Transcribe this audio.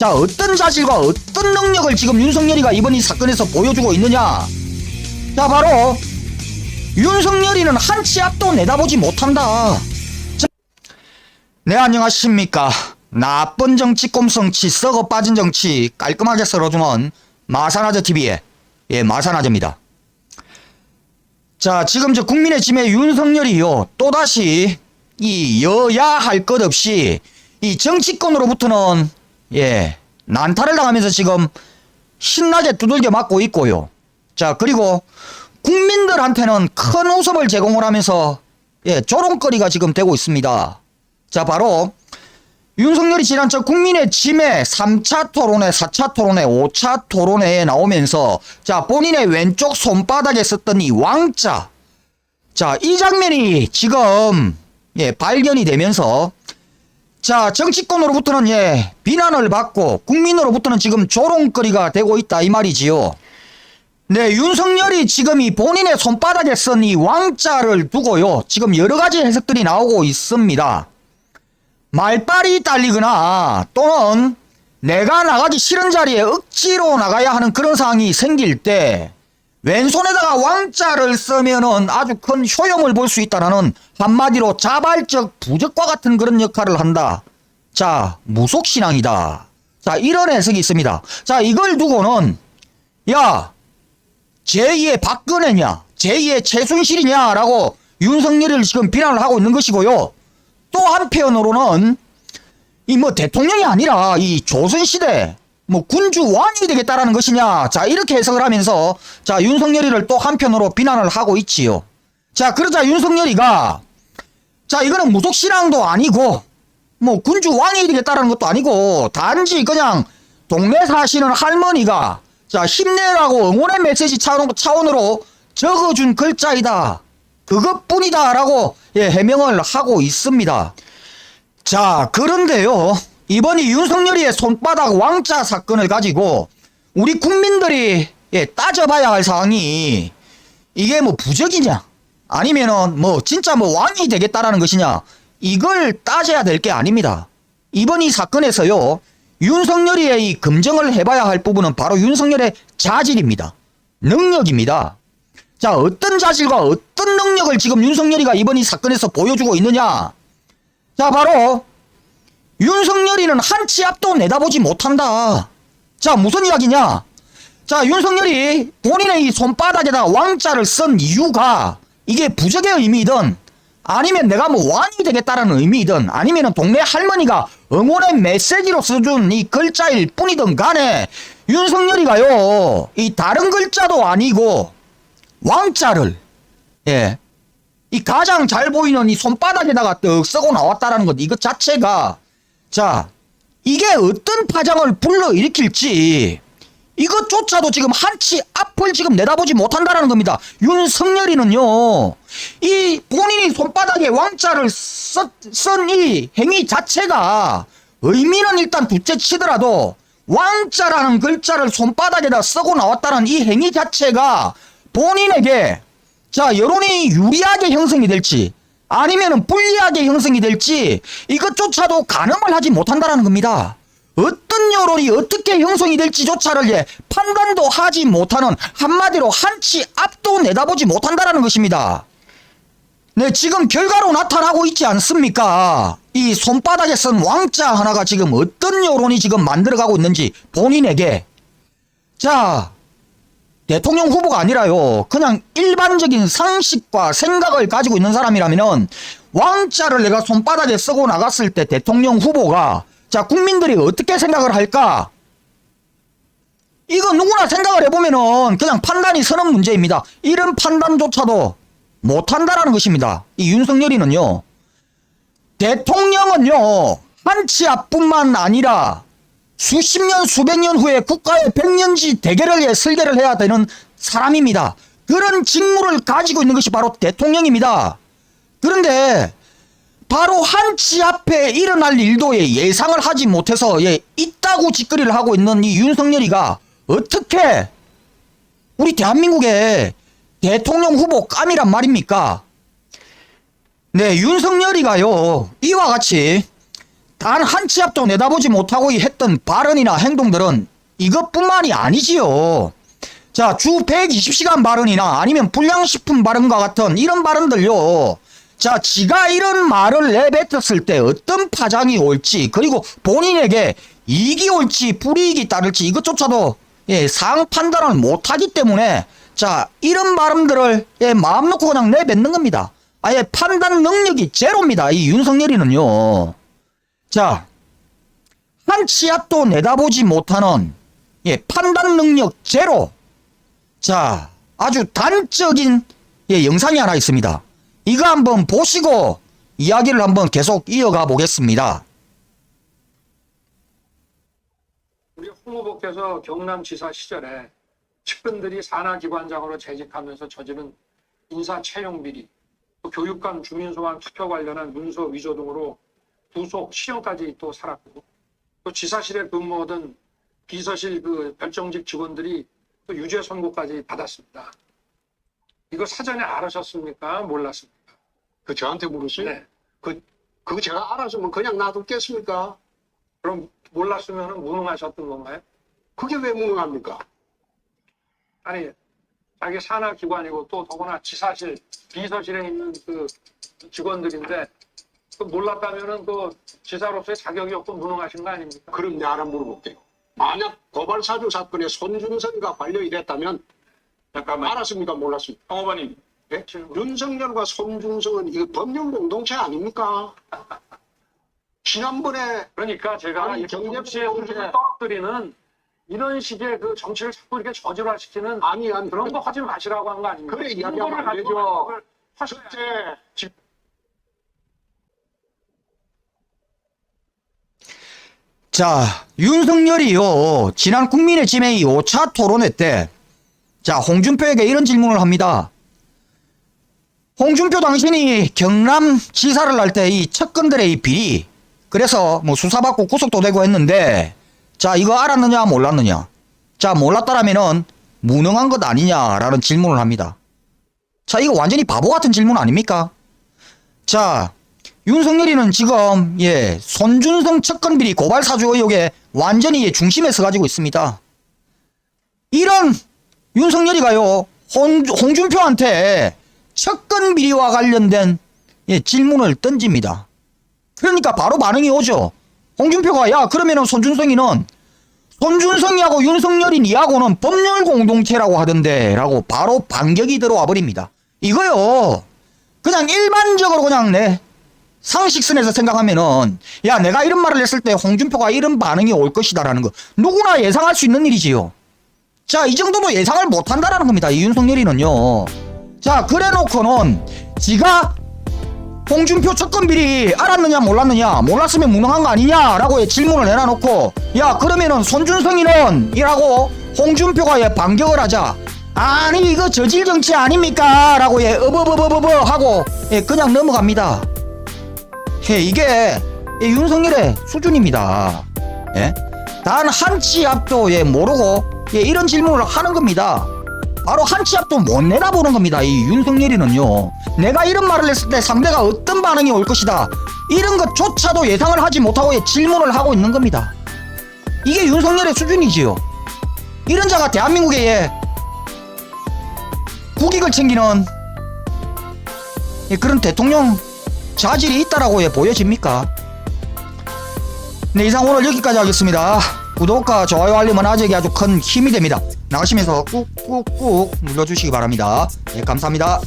자, 어떤 자질과 어떤 능력을 지금 윤석열이가 이번 이 사건에서 보여주고 있느냐? 자, 바로 윤석열이는 한치 앞도 내다보지 못한다. 자, 네, 안녕하십니까. 나쁜 정치 꼼성치 썩어 빠진 정치 깔끔하게 썰어주는 마산아저 TV의 예, 마산아저입니다. 자, 지금 저 국민의 짐의 윤석열이요. 또다시 이 여야 할 것 없이 이 정치권으로부터는 예, 난타를 당하면서 지금 신나게 두들겨 맞고 있고요. 자, 그리고 국민들한테는 큰 웃음을 제공을 하면서 예, 조롱거리가 지금 되고 있습니다. 자, 바로 윤석열이 지난 저 국민의 짐에 3차 토론회, 4차 토론회, 5차 토론회에 나오면서 자, 본인의 왼쪽 손바닥에 썼던 이 왕자. 자, 이 장면이 지금 예, 발견이 되면서 자, 정치권으로부터는 예, 비난을 받고 국민으로부터는 지금 조롱거리가 되고 있다 이 말이지요. 네, 윤석열이 지금 이 본인의 손바닥에 쓴 이 왕자를 두고요. 지금 여러 가지 해석들이 나오고 있습니다. 말빨이 딸리거나 또는 내가 나가기 싫은 자리에 억지로 나가야 하는 그런 상황이 생길 때 왼손에다가 왕자를 쓰면은 아주 큰 효용을 볼 수 있다라는 한마디로 자발적 부적과 같은 그런 역할을 한다. 자, 무속신앙이다. 자, 이런 해석이 있습니다. 자, 이걸 두고는 야, 제2의 박근혜냐, 제2의 최순실이냐 라고 윤석열을 지금 비난을 하고 있는 것이고요. 또 한편으로는 이 뭐 대통령이 아니라 이 조선시대 뭐 군주 왕이 되겠다라는 것이냐. 자, 이렇게 해석을 하면서 자, 윤석열이를 또 한편으로 비난을 하고 있지요. 자, 그러자 윤석열이가 자, 이거는 무속신앙도 아니고 뭐 군주 왕이 되겠다라는 것도 아니고 단지 그냥 동네 사시는 할머니가 자, 힘내라고 응원의 메시지 차원, 차원으로 적어준 글자이다. 그것뿐이다 라고 예, 해명을 하고 있습니다. 자, 그런데요. 이번 이 윤석열이의 손바닥 왕자 사건을 가지고 우리 국민들이 예, 따져봐야 할 사항이 이게 뭐 부적이냐 아니면은 뭐 진짜 뭐 왕이 되겠다라는 것이냐 이걸 따져야 될 게 아닙니다. 이번 이 사건에서요. 윤석열이의 이 검증을 해봐야 할 부분은 바로 윤석열의 자질입니다. 능력입니다. 자, 어떤 자질과 어떤 능력을 지금 윤석열이가 이번 이 사건에서 보여주고 있느냐? 자, 바로 윤석열이는 한 치 앞도 내다보지 못한다. 자, 무슨 이야기냐? 자, 윤석열이 본인의 이 손바닥에다 왕자를 쓴 이유가 이게 부적의 의미이든 아니면 내가 뭐 왕이 되겠다라는 의미이든 아니면 동네 할머니가 응원의 메시지로 써준 이 글자일 뿐이든 간에 윤석열이가요, 이 다른 글자도 아니고 왕자를, 예, 이 가장 잘 보이는 이 손바닥에다가 떡 쓰고 나왔다라는 것, 이것 자체가, 자, 이게 어떤 파장을 불러일으킬지, 이것조차도 지금 한치 앞을 지금 내다보지 못한다라는 겁니다. 윤석열이는요, 이 본인이 손바닥에 왕자를 쓴 이 행위 자체가 의미는 일단 둘째 치더라도 왕자라는 글자를 손바닥에다 쓰고 나왔다는 이 행위 자체가 본인에게 자, 여론이 유리하게 형성이 될지 아니면은 불리하게 형성이 될지 이것조차도 가늠을 하지 못한다라는 겁니다. 어떤 여론이 어떻게 형성이 될지조차를 예, 판단도 하지 못하는 한마디로 한치 앞도 내다보지 못한다라는 것입니다. 네, 지금 결과로 나타나고 있지 않습니까? 이 손바닥에 쓴 왕자 하나가 지금 어떤 여론이 지금 만들어가고 있는지 본인에게. 자, 대통령 후보가 아니라요. 그냥 일반적인 상식과 생각을 가지고 있는 사람이라면은 왕자를 내가 손바닥에 쓰고 나갔을 때 대통령 후보가 자, 국민들이 어떻게 생각을 할까? 이거 누구나 생각을 해보면은 그냥 판단이 서는 문제입니다. 이런 판단조차도 못한다라는 것입니다. 이 윤석열이는요. 대통령은요. 한치 앞뿐만 아니라 수십 년, 수백 년 후에 국가의 백년지 대계를 해 설계를 해야 되는 사람입니다. 그런 직무를 가지고 있는 것이 바로 대통령입니다. 그런데 바로 한치 앞에 일어날 일도 예, 예상을 하지 못해서 예, 있다고 짓거리를 하고 있는 이 윤석열이가 어떻게 우리 대한민국의 대통령 후보 깜이란 말입니까? 네, 윤석열이가요, 이와 같이 단 한 치 앞도 내다보지 못하고 했던 발언이나 행동들은 이것뿐만이 아니지요. 자, 주 120시간 발언이나 아니면 불량식품 발언과 같은 이런 발언들요. 자, 지가 이런 말을 내뱉었을 때 어떤 파장이 올지, 그리고 본인에게 이익이 올지 불이익이 따를지 이것조차도 예, 상 판단을 못하기 때문에 자, 이런 발언들을 예, 마음 놓고 그냥 내뱉는 겁니다. 아예 판단 능력이 제로입니다. 이 윤석열이는요. 자, 한 치 앞도 내다보지 못하는 예, 판단 능력 제로. 자, 아주 단적인 예, 영상이 하나 있습니다. 이거 한번 보시고 이야기를 한번 계속 이어가 보겠습니다. 우리 홍 후보께서 경남지사 시절에 측근들이 산하기관장으로 재직하면서 저지른 인사 채용 비리, 또 교육감 주민소환 투표 관련한 문서 위조 등으로 구속 실형까지 또 살았고 또 지사실에 근무하던 비서실 그 별정직 직원들이 또 유죄 선고까지 받았습니다. 이거 사전에 알으셨습니까? 몰랐습니까? 그 저한테 물으시? 네. 그, 그거 제가 알았으면 그냥 놔뒀겠습니까? 그럼 몰랐으면 무능하셨던 건가요? 그게 왜 무능합니까? 아니 자기 산하 기관이고 또 더구나 지사실 비서실에 있는 그 직원들인데 그 몰랐다면은 그 지사로서의 자격이 없고 무능하신 거 아닙니까? 그럼 내가 하나 물어볼게요. 만약 고발사주 사건에 손준성이가 관련이 됐다면 잠깐만 알았습니까? 몰랐습니까? 황 후보님 예? 윤석열과 손준성은 이거 법령 공동체 아닙니까? 지난번에 그러니까 제가 아니, 이 경제 정치의 공동체- 흐름을 떨어뜨리는 이런 식의 그 정치를 자꾸 이렇게 저질화시키는 아니 아니 그런 거 하지 마시라고 한 거 아닙니까? 그래, 이야기하면 안 되죠. 그걸 하셔야 그때 지- 자, 윤석열이요. 지난 국민의 지명이 5차 토론회 때, 자, 홍준표에게 이런 질문을 합니다. 홍준표 당신이 경남 지사를 할 때 이 측근들의 이 비리, 그래서 뭐 수사받고 구속도 되고 했는데, 자, 이거 알았느냐, 몰랐느냐? 자, 몰랐다라면은 무능한 것 아니냐라는 질문을 합니다. 자, 이거 완전히 바보 같은 질문 아닙니까? 자, 윤석열이는 지금 예 손준성 측근비리 고발 사주 의혹에 완전히 예, 중심에 서가지고 있습니다. 이런 윤석열이가요 홍, 홍준표한테 측근비리와 관련된 예, 질문을 던집니다. 그러니까 바로 반응이 오죠. 홍준표가 야 그러면은 손준성이는 손준성이하고 윤석열이 니하고는 법률 공동체라고 하던데 라고 바로 반격이 들어와 버립니다. 이거요 그냥 일반적으로 그냥 내 상식선에서 생각하면은 야 내가 이런 말을 했을 때 홍준표가 이런 반응이 올 것이다라는 거 누구나 예상할 수 있는 일이지요. 자 이 정도도 예상을 못한다라는 겁니다. 이 윤석열이는요. 자 그래놓고는 지가 홍준표 측근 비리 알았느냐 몰랐느냐 몰랐으면 무능한 거 아니냐라고 질문을 내놔놓고 야 그러면은 손준성이는 이라고 홍준표가 예 반격을 하자 아니 이거 저질 정치 아닙니까 라고 예 어버버버버버 하고 예 그냥 넘어갑니다 예 이게 예, 윤석열의 수준입니다 예? 단 한치 앞도 예 모르고 예 이런 질문을 하는 겁니다 바로 한치 앞도 못 내다보는 겁니다. 이 윤석열이는요. 내가 이런 말을 했을 때 상대가 어떤 반응이 올 것이다. 이런 것조차도 예상을 하지 못하고 예, 질문을 하고 있는 겁니다. 이게 윤석열의 수준이지요. 이런 자가 대한민국에 예, 국익을 챙기는 예, 그런 대통령 자질이 있다라고 예, 보여집니까? 네 이상 오늘 여기까지 하겠습니다. 구독과 좋아요 알림은 아직이 아주 큰 힘이 됩니다. 나가시면서 꾹꾹꾹 눌러주시기 바랍니다. 네 감사합니다.